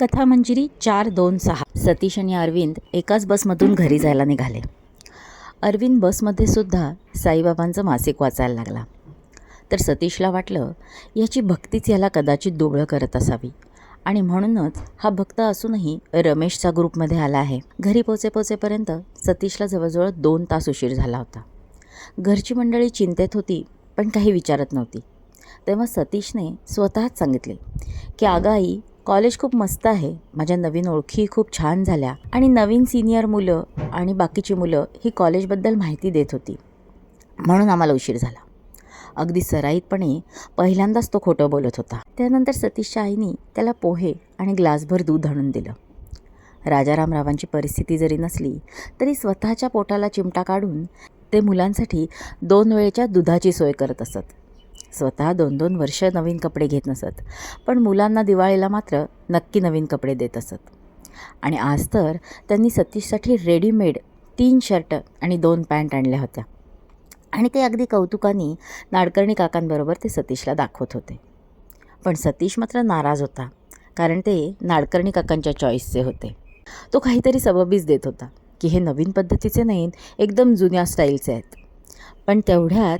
कथा मंजिरी चार दोन सहा. सतीश आणि अरविंद एकाच बसमधून घरी जायला निघाले. अरविंद बसमध्ये सुद्धा साईबाबांचं मासिक वाचायला लागला. तर सतीशला वाटलं याची भक्तीच याला कदाचित दुबळं करत असावी. आणि म्हणूनच हा भक्त असूनही रमेशचा ग्रुपमध्ये आला आहे. घरी पोचे पोचेपर्यंत सतीशला जवळजवळ दोन तास उशीर झाला होता. घरची मंडळी चिंतेत होती पण काही विचारत नव्हती. तेव्हा सतीशने स्वतःच सांगितले की अगं आई कॉलेज खूप मस्त आहे. माझ्या नवीन ओळखी खूप छान झाल्या आणि नवीन सिनियर मुलं आणि बाकीची मुलं ही कॉलेजबद्दल माहिती देत होती. म्हणून आम्हाला उशीर झाला. अगदी सराईतपणे पहिल्यांदाच तो खोटं बोलत होता. त्यानंतर सतीशच्या आईनी त्याला पोहे आणि ग्लासभर दूध आणून दिलं. राजारामरावांची परिस्थिती जरी नसली तरी स्वतःच्या पोटाला चिमटा काढून ते मुलांसाठी दोन वेळेच्या दुधाची सोय करत असत. स्वतः दोन दोन वर्ष नवीन कपडे घेत नसत पण मुलांना दिवाळीला मात्र नक्की नवीन कपडे देत असत. आणि आज तर त्यांनी सतीशसाठी रेडीमेड तीन शर्ट आणि दोन पॅन्ट आणल्या होत्या. आणि ते अगदी कौतुकाने नाडकर्णी काकांबरोबर ते सतीशला दाखवत होते. पण सतीश मात्र नाराज होता कारण ते नाडकर्णी काकांच्या चॉईसचे होते. तो काहीतरी सबबीच देत होता की हे नवीन पद्धतीचे नाहीत एकदम जुन्या स्टाईलचे आहेत. पण तेवढ्यात